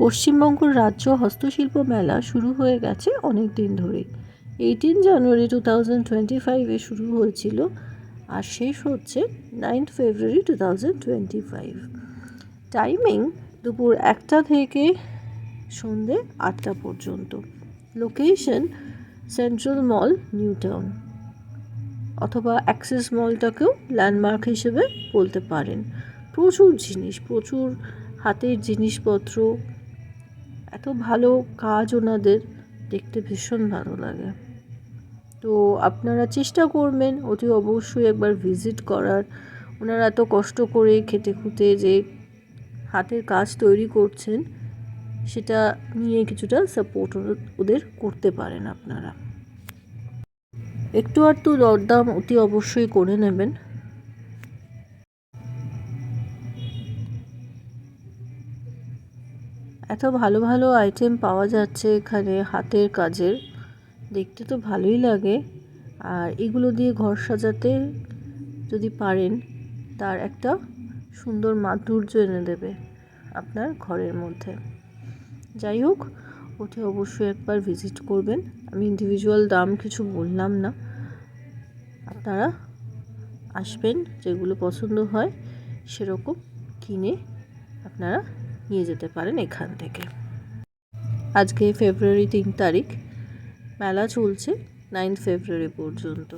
পশ্চিমবঙ্গ রাজ্য হস্তশিল্প মেলা শুরু হয়ে গেছে অনেক দিন ধরে eighteen January two thousand twenty ফাইভে শুরু হয়েছিল আর শেষ হচ্ছে ninth February two thousand twenty five timing দুপুর একটা থেকে সন্ধে আটটা পর্যন্ত। Location Central Mall New Town অথবা অ্যাক্সেস মলটাকেও ল্যান্ডমার্ক হিসেবে বলতে পারেন। প্রচুর জিনিস, প্রচুর হাতের জিনিসপত্র এত ভালো কাজ ওনাদের, দেখতে ভীষণ ভালো লাগে। তো আপনারা চেষ্টা করবেন অতি অবশ্যই একবার ভিজিট করার। ওনারা এত কষ্ট করে খেটে খুঁটে যে হাতের কাজ তৈরি করছেন, সেটা নিয়ে কিছুটা সাপোর্ট ওদের করতে পারেন আপনারা। একটু আধটু দরদাম অতি অবশ্যই করে নেবেন। এত ভালো ভালো আইটেম পাওয়া যাচ্ছে এখানে হাতের কাজের। দেখতে তো ভালোই লাগে। আর এগুলো দিয়ে ঘর সাজাতে যদি পারেন, তার একটা সুন্দর মাধুর্য এনে দেবে আপনার ঘরের মধ্যে। যাই হোক, ওঠে অবশ্যই একবার ভিজিট করবেন। আমি ইন্ডিভিজুয়াল দাম কিছু বললাম না। আপনারা আসবেন, যেগুলো পছন্দ হয় সেরকম কিনে আপনারা নিয়ে যেতে পারেন এখান থেকে। আজকে ফেব্রুয়ারি তিন তারিখ মেলা চলছে নাইন্থ ফেব্রুয়ারি পর্যন্ত।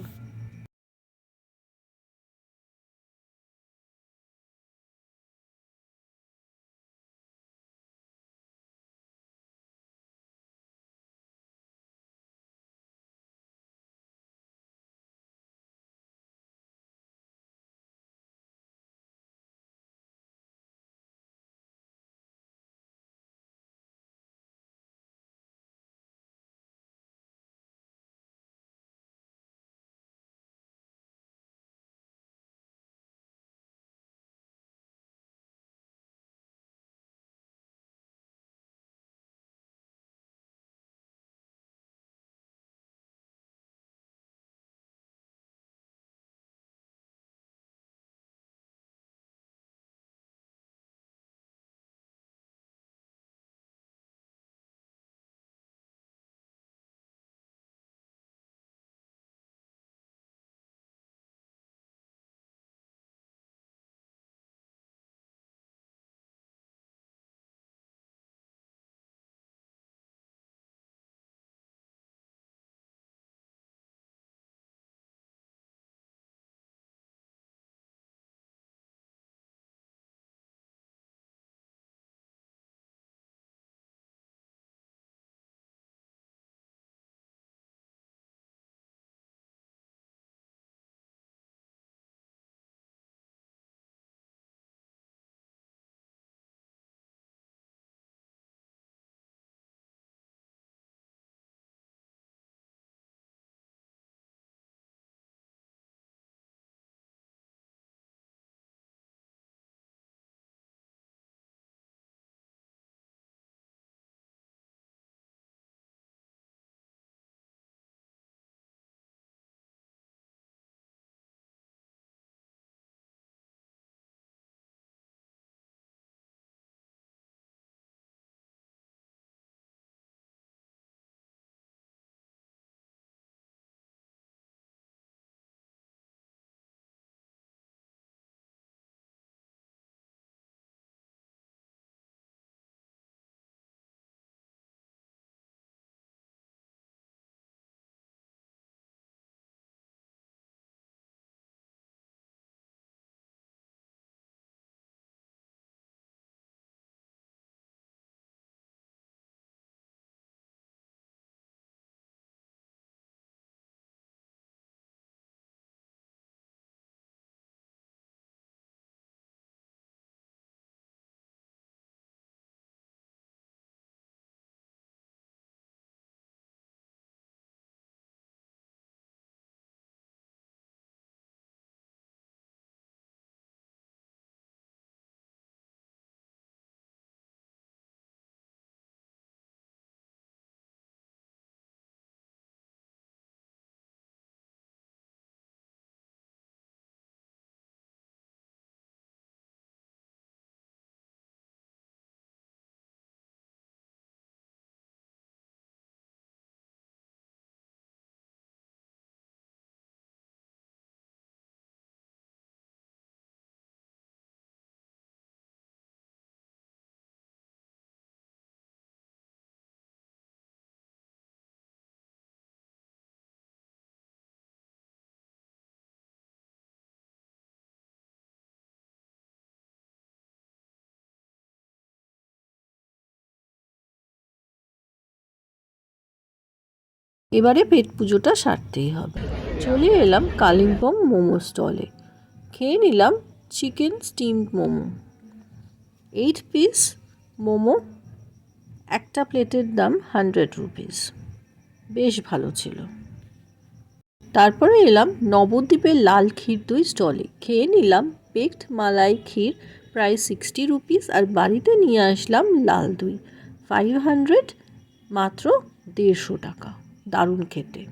এবারে পেট পুজোটা সারতেই হবে। চলে এলাম কালিম্পং মোমো স্টলে। খেয়ে নিলাম chicken steamed momo. Eight piece momo, একটা প্লেটের দাম হান্ড্রেড রুপিস বেশ ভালো ছিল। তারপরে এলাম নবদ্বীপের লাল ক্ষীর দই স্টলে। খেয়ে নিলাম বেকড মালাই ক্ষীর, প্রায় সিক্সটি রুপিস আর বাড়িতে নিয়ে আসলাম লাল দই ফাইভ হান্ড্রেড মাত্র দেড়শো টাকা। দারুণ খেতে।